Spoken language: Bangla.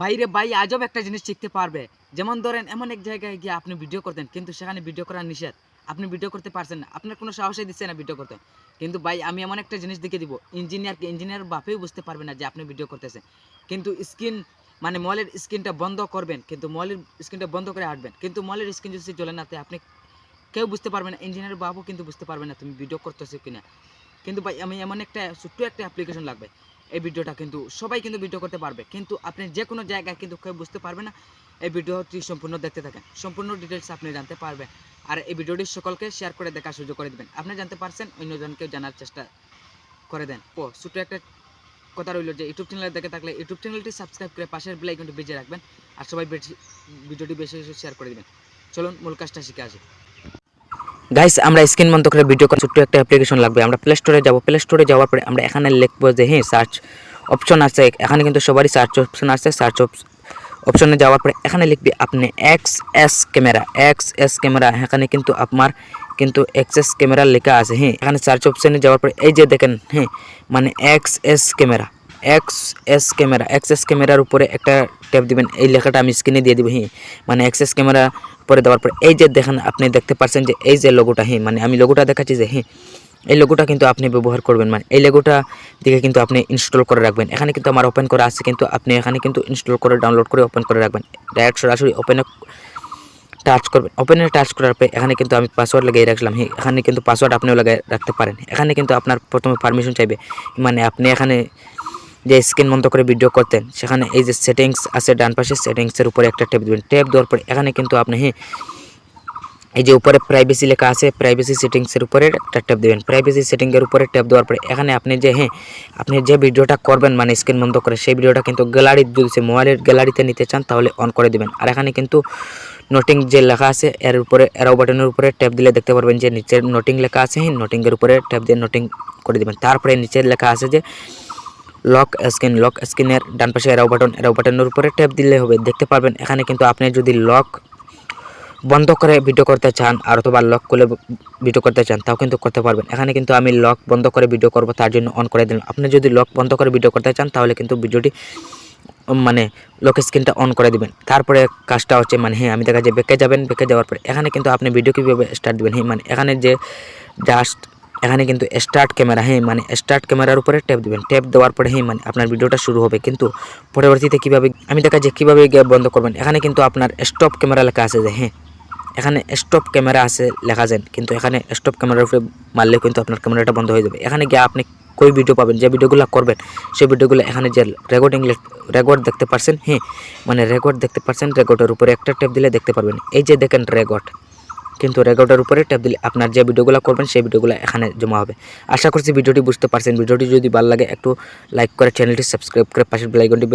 বাইরে বাই আজব একটা জিনিস শিখতে পারবে। যেমন ধরেন, এমন এক জায়গায় গিয়ে আপনি ভিডিও করতেন, কিন্তু সেখানে ভিডিও করা নিষেধ। আপনি ভিডিও করতে পারছেন না। আপনার কোনো সাহসই দিচ্ছে না ভিডিও করতে। কিন্তু ভাই, আমি এমন একটা জিনিস দেখে দিব ইঞ্জিনিয়ারকে ইঞ্জিনিয়ার বাপেও বুঝতে পারবে না যে আপনি ভিডিও করতেছেন। কিন্তু স্ক্রিন মানে মলের স্ক্রিনটা বন্ধ করবেন, কিন্তু মলের স্ক্রিনটা বন্ধ করে হাঁটবেন। কিন্তু মলের স্ক্রিন যদি চলে না তাই আপনি কেউ বুঝতে পারবে না ইঞ্জিনিয়ার বাবু কিন্তু বুঝতে পারবে না তুমি ভিডিও করতেছো কিনা। কিন্তু ভাই, আমি এমন একটা ছোট্ট একটা অ্যাপ্লিকেশন লাগবে। এই ভিডিওটা কিন্তু, সবাই কিন্তু ভিডিও করতে পারবে। কিন্তু আপনি যে কোনো জায়গায় কিন্তু কেউ বুঝতে পারবে না, এই ভিডিওটি সম্পূর্ণ দেখতে থাকেন। সম্পূর্ণ ডিটেলস আপনি জানতে পারবেন। আর এই ভিডিওটি সকলকে শেয়ার করে দেখার সুযোগ করে দেবেন। আপনি জানতে পারছেন অন্যজনকেও জানার চেষ্টা করে দেন। ও, ছোট্ট একটা কথা রইল যে ইউটিউব চ্যানেলে দেখে থাকলে ইউটিউব চ্যানেলটি সাবস্ক্রাইব করে পাশের বেল আইকনটি বেজে রাখবেন। আর সবাই ভিডিওটি বেশি বেশি শেয়ার করে দেবেন। চলুন মূল কাজটা শিখে আসি। গাইস আমরা স্ক্রিন বন্ধ করে ভিডিও করার ছোট্ট একটা অ্যাপ্লিকেশন লাগবে। আমরা প্লে স্টোরে যাব। প্লে স্টোরে যাওয়ার পরে আমরা এখানে লিখব যে হ্যাঁ সার্চ অপশন আছে। এখানে কিন্তু সবারই সার্চ অপশন আছে সার্চ অপশনে যাওয়ার পরে এখানে লিখবি, আপনি X S camera X S camera এখানে কিন্তু আপনার কিন্তু এক্স ক্যামেরা লেখা আছে। হ্যাঁ এখানে সার্চ অপশনে যাওয়ার পরে এই যে দেখেন হ্যাঁ মানে X S camera X S camera, X S ক্যামেরার উপরে একটা ট্যাপ দিবেন। এই লেখাটা আমি স্ক্রিনে দিয়ে দিব হ্যাঁ মানে এক্স এস ক্যামেরা পরে দেওয়ার পরে, এই যে দেখেন, আপনি দেখতে পাচ্ছেন যে এই যে লোগোটা হ্যাঁ মানে আমি লোগোটা দেখাচ্ছি যে হ্যাঁ এই লোগোটা কিন্তু আপনি ব্যবহার করবেন। মানে এই লোগোটা দিকে কিন্তু আপনি ইনস্টল করে রাখবেন। এখানে কিন্তু আমার ওপেন করা আছে, কিন্তু আপনি এখানে কিন্তু ইনস্টল করে ডাউনলোড করে ওপেন করে রাখবেন। ডাইরেক্ট সরাসরি ওপেনে টাচ করবেন। ওপেনে টাচ করার পরে এখানে কিন্তু আমি পাসওয়ার্ড লাগিয়ে রাখলাম হ্যাঁ এখানে কিন্তু পাসওয়ার্ড আপনিও লাগিয়ে রাখতে পারেন। এখানে কিন্তু আপনার প্রথমে পারমিশন চাইবে। মানে আপনি এখানে যে স্ক্রিন বন্ধ করে ভিডিও করতেন। সেখানে এই যে সেটিংস আছে, ডান পাশে সেটিংসের উপরে একটা ট্যাপ দেবেন। ট্যাপ দেওয়ার পরে এখানে কিন্তু আপনি হ্যাঁ এই যে উপরে প্রাইভেসি লেখা আছে প্রাইভেসি সেটিংসের উপরে একটা ট্যাপ দেবেন। প্রাইভেসি সেটিংয়ের উপরে ট্যাপ দেওয়ার পরে এখানে আপনি যে হ্যাঁ আপনি যে ভিডিওটা করবেন মানে স্ক্রিন বন্ধ করে, সেই ভিডিওটা কিন্তু গ্যালারি যদি মোবাইলের গ্যালারিতে নিতে চান, তাহলে অন করে দিবেন। আর এখানে কিন্তু নোটিং যে লেখা আছে, এর উপরে এরাও বাটনের উপরে ট্যাপ দিলে দেখতে পারবেন যে নিচের নোটিং লেখা আছে হ্যাঁ নোটিংয়ের উপরে ট্যাপ দিয়ে নোটিং করে দিবেন। তারপরে নিচের লেখা আছে যে লক স্ক্রিন লক স্ক্রিনের ডান পাশে এরাও বাটন এরাও বাটনের উপরে ট্যাপ দিলে হবে, দেখতে পারবেন। এখানে কিন্তু আপনি যদি লক বন্ধ করে ভিডিও করতে চান আর অথবা লক খুলে ভিডিও করতে চান, তাও কিন্তু করতে পারবেন। এখানে কিন্তু আমি লক বন্ধ করে ভিডিও করব, তার জন্য অন করে দিলাম। আপনি যদি লক বন্ধ করে ভিডিও করতে চান, তাহলে কিন্তু ভিডিওটি মানে লক স্ক্রিনটা অন করে দিবেন। তারপরে কাজটা হচ্ছে মানে হ্যাঁ আমি দেখা যায় বেঁকে যাবেন, বেঁকে যাওয়ার পরে। এখানে কিন্তু আপনি ভিডিও কীভাবে স্টার্ট দেবেন? হ্যাঁ মানে এখানে যে জাস্ট এখানে কিন্তু স্টার্ট ক্যামেরা হ্যাঁ মানে স্টার্ট ক্যামেরার উপরে ট্যাপ দিবেন। ট্যাপ দেওয়ার পরে হ্যাঁ মানে আপনার ভিডিওটা শুরু হবে। কিন্তু পরবর্তীতে কীভাবে, আমি দেখা যে কীভাবে বন্ধ করবেন। এখানে কিন্তু আপনার স্টপ ক্যামেরা লেখা আছে যে হ্যাঁ এখানে স্টপ ক্যামেরা আছে লেখা যায় কিন্তু এখানে স্টপ ক্যামেরার উপরে মারলে কিন্তু আপনার ক্যামেরাটা বন্ধ হয়ে যাবে। এখানে গিয়ে আপনি কই ভিডিও পাবেন? যে ভিডিওগুলো করবেন, সেই ভিডিওগুলো এখানে যে রেকর্ডিং রেকর্ড দেখতে পারছেন হ্যাঁ মানে রেকর্ড দেখতে পারছেন রেকর্ডের উপরে একটা ট্যাপ দিলে দেখতে পারবেন। এই যে দেখেন রেকর্ড কিন্তু রেকর্ডের উপরে ট্যাপ দিলে আপনার যে ভিডিওগুলো করবেন, সেই ভিডিওগুলো এখানে জমা হবে। আশা করছি ভিডিওটি বুঝতে পারছেন। ভিডিওটি যদি ভালো লাগে, একটু লাইক করে চ্যানেলটি সাবস্ক্রাইব করে পাশের বেলাইকনটি